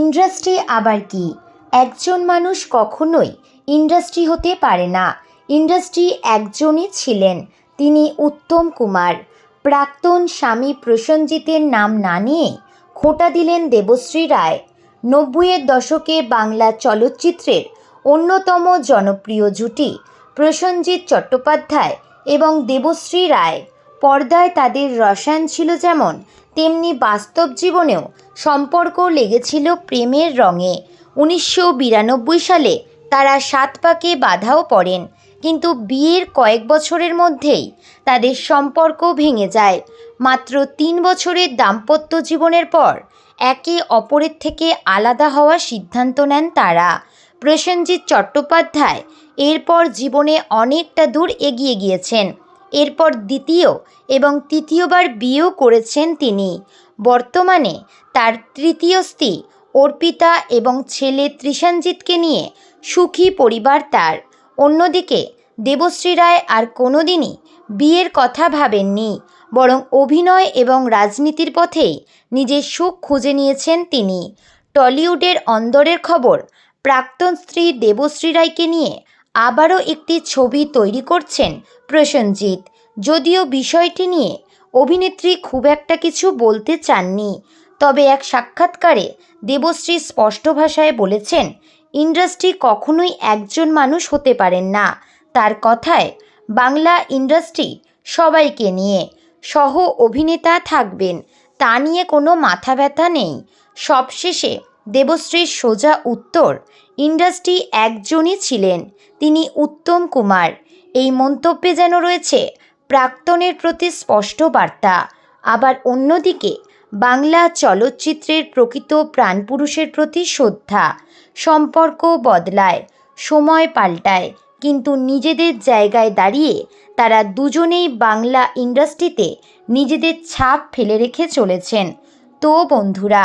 Industry আবার কি? একজন মানুষ কখনোই ইন্ডাস্ট্রি হতে পারে না। ইন্ডাস্ট্রি একজনই ছিলেন, তিনি উত্তম কুমার। প্রাক্তন স্বামী প্রসেনজিতের নাম না নিয়ে খোঁটা দিলেন দেবশ্রী রায়। নব্বইয়ের দশকে বাংলা চলচ্চিত্রের অন্যতম জনপ্রিয় জুটি প্রসেনজিৎ চট্টোপাধ্যায় এবং দেবশ্রী রায়। পর্দায় তাদের রসায়ন ছিল যেমন তেমনি বাস্তব জীবনেও সম্পর্ক লেগেছিল প্রেমের রঙে। উনিশশো বিরানব্বই সালে তারা সাত পাকে বাধাও পড়েন, কিন্তু বিয়ের কয়েক বছরের মধ্যেই তাদের সম্পর্ক ভেঙে যায়। মাত্র তিন বছরের দাম্পত্য জীবনের পর একে অপরের থেকে আলাদা হওয়ার সিদ্ধান্ত নেন তারা। প্রসেনজিৎ চট্টোপাধ্যায় এরপর জীবনে অনেকটা দূর এগিয়ে গিয়েছেন। এরপর দ্বিতীয় এবং তৃতীয়বার বিয়েও করেছেন তিনি। বর্তমানে তার তৃতীয় স্ত্রী অর্পিতা এবং ছেলে ত্রিশানজিৎকে নিয়ে সুখী পরিবার তার। অন্যদিকে দেবশ্রী রায় আর কোনোদিনই বিয়ের কথা ভাবেননি, বরং অভিনয় এবং রাজনীতির পথেই নিজের সুখ খুঁজে নিয়েছেন তিনি। টলিউডের অন্দরের খবর প্রাক্তন স্ত্রী দেবশ্রী রায়কে নিয়ে আবারও একটি ছবি তৈরি করছেন প্রসেনজিৎ। যদিও বিষয়টি নিয়ে অভিনেত্রী খুব একটা কিছু বলতে চাননি, তবে এক সাক্ষাৎকারে দেবশ্রী স্পষ্ট ভাষায় বলেছেন, ইন্ডাস্ট্রি কখনোই একজন মানুষ হতে পারেন না। তার কথায়, বাংলা ইন্ডাস্ট্রি সবাইকে নিয়ে সহ অভিনেতা থাকবেন। তা নিয়ে কোনো মাথা ব্যথা নেই। সবশেষে দেবশ্রীর সোজা উত্তর ইন্ডাস্ট্রি একজনই ছিলেন, তিনি উত্তম কুমার। এই মন্তব্যে যেন রয়েছে, প্রাক্তনের প্রতি স্পষ্ট বার্তা। আবার অন্যদিকে, বাংলা চলচ্চিত্রের প্রকৃত প্রাণপুরুষের প্রতি শ্রদ্ধা। সম্পর্ক বদলায়, সময় পাল্টায়, কিন্তু নিজেদের জায়গায় দাঁড়িয়ে তারা দুজনেই বাংলা ইন্ডাস্ট্রিতে নিজেদের ছাপ ফেলে রেখে চলেছেন। তো বন্ধুরা